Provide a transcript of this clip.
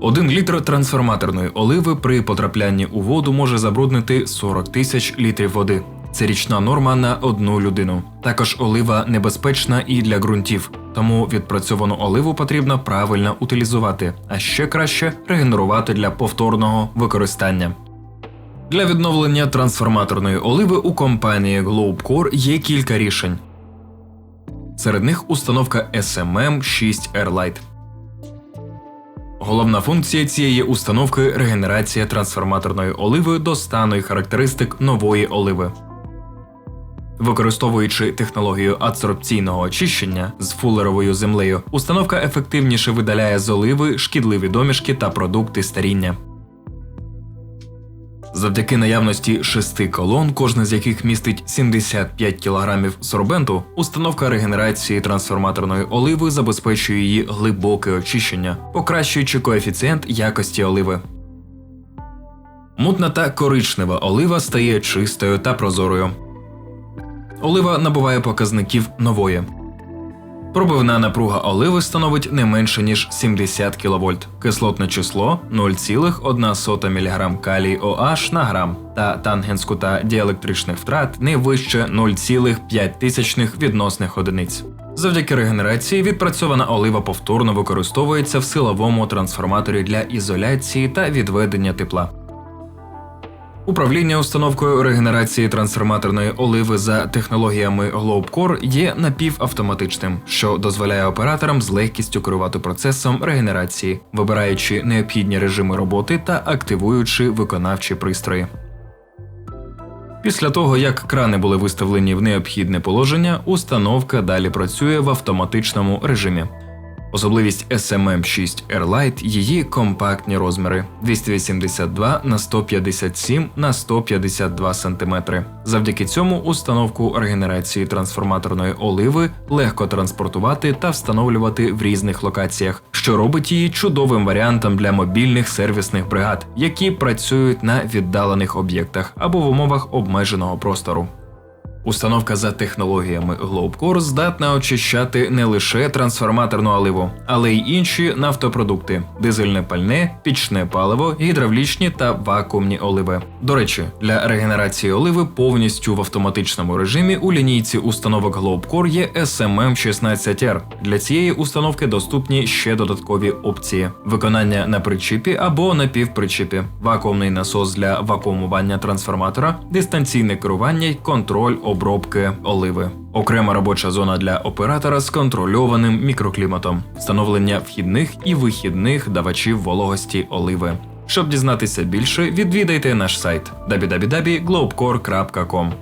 Один літр трансформаторної оливи при потраплянні у воду може забруднити 40 тисяч літрів води. Це річна норма на одну людину. Також олива небезпечна і для ґрунтів, тому відпрацьовану оливу потрібно правильно утилізувати, а ще краще регенерувати для повторного використання. Для відновлення трансформаторної оливи у компанії Globecore є кілька рішень. Серед них установка SMM 6 Airlight. Головна функція цієї установки регенерація трансформаторної оливи до стану і характеристик нової оливи. Використовуючи технологію адсорбційного очищення з фулеровою землею, установка ефективніше видаляє з оливи шкідливі домішки та продукти старіння. Завдяки наявності шести колон, кожна з яких містить 75 кг сорбенту, установка регенерації трансформаторної оливи забезпечує її глибоке очищення, покращуючи коефіцієнт якості оливи. Мутна та коричнева олива стає чистою та прозорою. Олива набуває показників нової. Пробивна напруга оливи становить не менше ніж 70 кВт, кислотне число 0,1 мг калій OH на грам та тангенску та діелектричних втрат не вище 0,5 відносних одиниць. Завдяки регенерації відпрацьована олива повторно використовується в силовому трансформаторі для ізоляції та відведення тепла. Управління установкою регенерації трансформаторної оливи за технологіями Globecore є напівавтоматичним, що дозволяє операторам з легкістю керувати процесом регенерації, вибираючи необхідні режими роботи та активуючи виконавчі пристрої. Після того, як крани були виставлені в необхідне положення, установка далі працює в автоматичному режимі. Особливість SMM6 Airlight – її компактні розміри 282 на 157 на 152 см. Завдяки цьому установку регенерації трансформаторної оливи легко транспортувати та встановлювати в різних локаціях, що робить її чудовим варіантом для мобільних сервісних бригад, які працюють на віддалених об'єктах або в умовах обмеженого простору. Установка за технологіями Globecore здатна очищати не лише трансформаторну оливу, але й інші нафтопродукти: дизельне пальне, пічне паливо, гідравлічні та вакуумні оливи. До речі, для регенерації оливи повністю в автоматичному режимі у лінійці установок Globecore є SMM16R. Для цієї установки доступні ще додаткові опції: виконання на причіпі або напівпричіпі, вакуумний насос для вакуумування трансформатора, дистанційне керування й контроль обробки оливи. Окрема робоча зона для оператора з контрольованим мікрокліматом, встановлення вхідних і вихідних давачів вологості оливи. Щоб дізнатися більше, відвідайте наш сайт www.globecore.com.